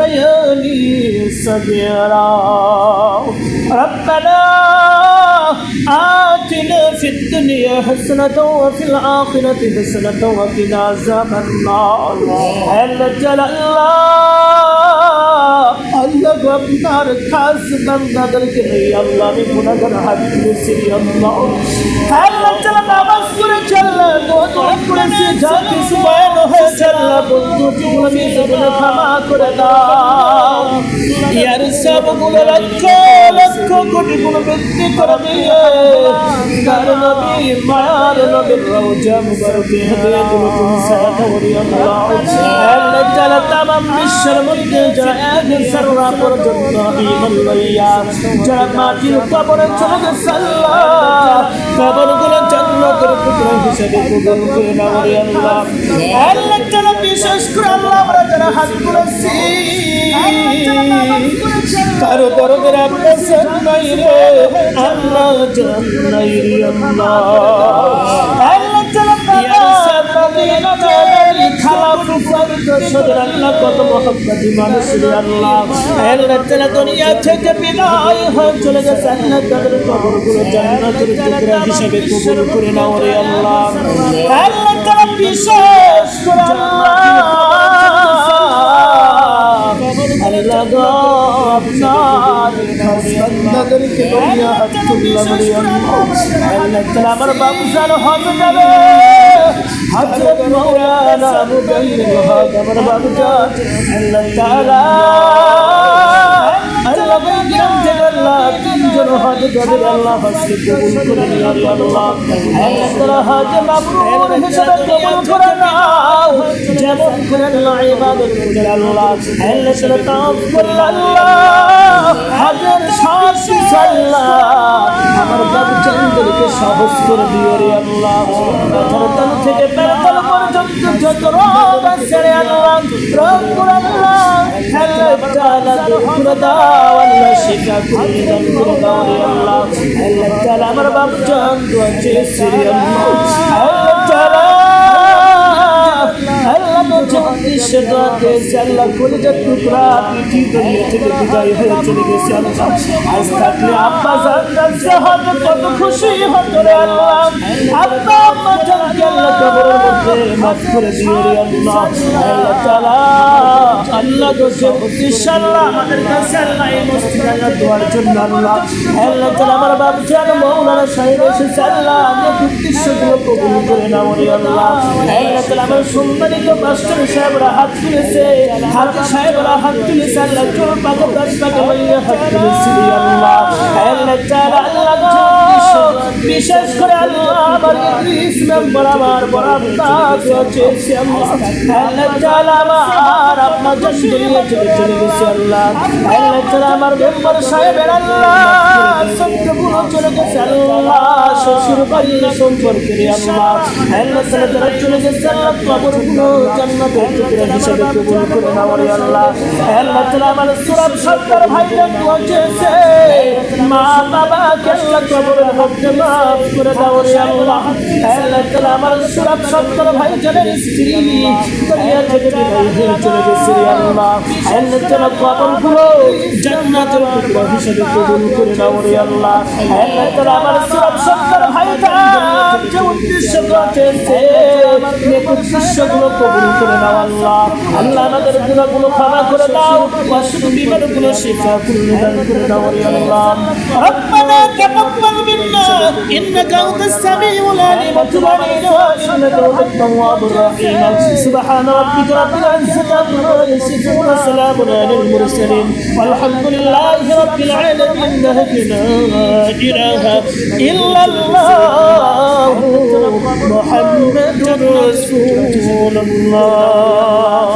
ربياني صغيرا ربنا آتنا في الدنيا حسنة وفي الآخرة حسنة وقنا عذاب النار هل جل الله আল্লাহ গো আপনার খাস বান্দাদেরকে নিয়ে আল্লাহ আমি গুনাহগার হাত তুলেছি আল্লাহ আল্লাহ চালা নামাজ করে চাল্লা দোয়া করেছি যা কিছু বয়ান হয়েছে আমি জীবনে ক্ষমা করে দাও। ইয়ার সবগুলো লক্ষ লক্ষ কোটি গুণ বৃদ্ধি করে দিয়ে জান্নাতের টুকরা হিসেবে কবুল করে নাও রে আল্লাহ করে দরদের আপনার নাই রে আল্লাহ জান্নাই রে আল্লাহ আল্লাহ কত মহব্বতি মানুষ আল্লাহ। আল্লাহ তাআলা দুনিয়া থেকে বিদায় আল্লাহ আল্লাহ আল্লাহ বিশেষ আল্লাহ। বান্দাদেরকে দুনিয়া হাত তুললাম আল্লাহ তাআলা আমার বাবু জান হতে যাবে হযরত মাওলানা আবু জাহিল হক আমার বাবু আল্লাহ তাআলা আল্লাহ আল্লাহ তিনজন হজ যাবে আল্লাহ হজকে কবুল করে নিও আল্লাহ আল্লাহ। তাআলা হজ মাবরুর হিসেবে কবুল করে নাও। যেমন করে আল্লাহ ইবাদত করে থেকে যত রোগ আমার বাবু চন্দ্র আছে আল্লাহ হয়ে থাকলে আব্বা আব্বা মাফ করে দিও রে আল্লাহ আল্লাহ তাআলা আল্লাহ দোষে উদ্দেশ্য আল্লাহ আমাদের কাছে আল্লাহ এই মসজিদ দোয়ার জন্য আল্লাহ আল্লাহ তাআলা আমার বাপ জান মৌলানা সাহেব এসেছে আল্লাহ বিশেষ করে আল্লাহ আমার ইদ্রিস মেম্বার আমার জন্য দুনিয়া চলে চলে গেছে আল্লাহ। আল্লাহ তাআলা আমার মেম্বার সাহেবের আল্লাহ। সবগুলো চলে গেছে আল্লাহ। শ্বশুর বাড়ি সম্পর্কে আল্লাহ। আল্লাহ তাআলা যারা চলে গেছে আল্লাহ কবরগুলো জান্নাতের টুকরা হিসেবে কবুল করে নাও রে আল্লাহ। আল্লাহ তাআলা আমার সুরাত সত্তর ভাইরা দোয়া চেয়েছে মা বাবাকে আল্লাহ কবরের মধ্যে মাফ করে দাও রে আল্লাহ। আল্লাহ তাআলা আমার সুরাত সত্তর ভাইজানের স্ত্রী থেকে চলে গেছে। আল্লাহ আল্লাহ তাআলা কবরগুলো জান্নাতের টুকরা হিসেবে কবুল করে নাও রে আল্লাহ আল্লাহ তাআলা আমার সুরাত সত্তর ভাইটা যে উদ্দেশ্য উদ্দেশ্যগুলো গুণাগুলো ক্ষমা করে দাও করে দাও আল্লাহ ربنا تقبل منا. إنك أنت السميع العليم. وتب علينا انك انت التواب الرحيم سبحان ربك رب العزة عما يصفون وسلام على المرسلين. والحمد لله رب العالمين. لا إله إلا الله. محمد رسول الله.